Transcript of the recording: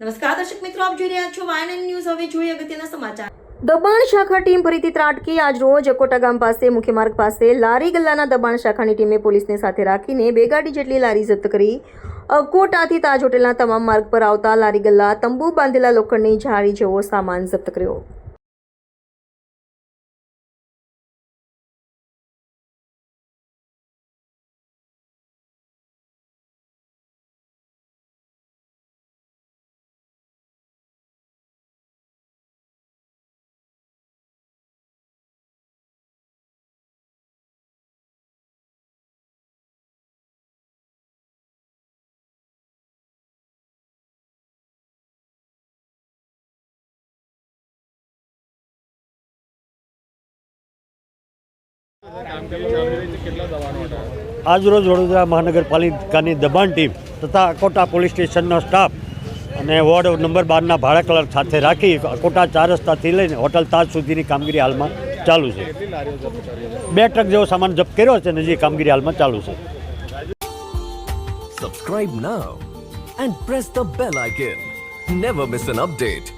નમસ્કાર, દર્શક મિત્રો, આપ જોઈ રહ્યા છો વાયન ન્યૂઝ. હવે જોઈએ અગત્યના સમાચાર. દબાણ શાખા ટીમ ફરીથી ત્રાટકી. આજ રોજ અકોટા ગામ પાસે, મુખ્ય માર્ગ પાસે, લારી ગલ્લાના દબાણ શાખાની ટીમે પોલીસને સાથે રાખીને બે ગાડી જેટલી લારી જપ્ત કરી. અકોટાથી તાજ હોટેલના તમામ માર્ગ પર આવતા લારી ગલ્લા, તંબુ બાંધેલા લોખંડની જાળી જેવો સામાન જપ્ત કર્યો. આજરોજ વડોદરા મહાનગરપાલિકાની દબાણ ટીમ તથા અકોટા પોલીસ સ્ટેશનનો સ્ટાફ અને વોર્ડ નંબર બારના ભાડા કલર સાથે રાખી અકોટા ચાર રસ્તાથી લઈને હોટલ તાજ સુધીની કામગીરી હાલમાં ચાલુ છે. બે ટ્રક જેવો સામાન જપ્ત કર્યો છે અને જે કામગીરી હાલમાં ચાલુ છે. Subscribe now and press the bell icon never miss an update.